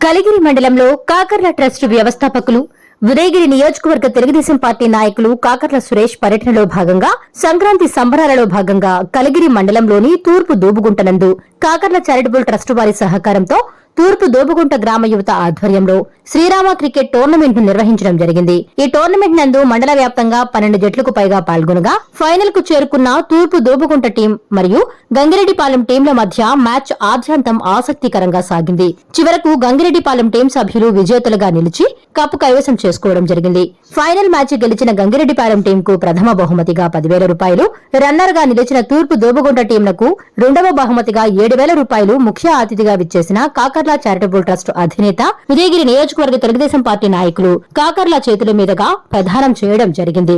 కలిగిరి మండలంలో కాకర్ల ట్రస్ట్ వ్యవస్థాపకులు ఉదయగిరి నియోజకవర్గ తెలుగుదేశం పార్టీ నాయకులు కాకర్ల సురేష్ పర్యటనలో భాగంగా సంక్రాంతి సంబరాలలో భాగంగా కలిగిరి మండలంలోని తూర్పు దూబుగుంటనందు కాకర్ల చారిటబుల్ ట్రస్ట్ వారి సహకారంతో తూర్పు దోబుగుంట గ్రామ యువత ఆధ్వర్యంలో శ్రీరామ క్రికెట్ టోర్నమెంట్ను నిర్వహించడం జరిగింది. ఈ టోర్నమెంట్ నందు మండల వ్యాప్తంగా పన్నెండు జట్లకు పైగా పాల్గొనగా ఫైనల్కు చేరుకున్న తూర్పు దోబుగుంట టీం మరియు గంగిరెడ్డిపాలెం టీంల మధ్య మ్యాచ్ ఆద్యంతం ఆసక్తికరంగా సాగింది. చివరకు గంగిరెడ్డిపాలెం టీం సభ్యులు విజేతలుగా నిలిచి కప్పు కైవసం చేసుకోవడం జరిగింది. ఫైనల్ మ్యాచ్ గెలిచిన గంగిరెడ్డిపాలెం టీం కు ప్రథమ బహుమతిగా పదివేల రూపాయలు రన్నర్గా నిలిచిన తూర్పు దోబుగుంట టీంలకు రెండవ బహుమతిగా ఏడు వేల రూపాయలు ముఖ్య అతిథిగా విచ్చేసిన కాకర్ల చారిటబుల్ ట్రస్ట్ అధినేత ఉదయగిరి నియోజకవర్గ తెలుగుదేశం పార్టీ నాయకులు కాకర్ల చేతుల మీదుగా ప్రదానం చేయడం జరిగింది.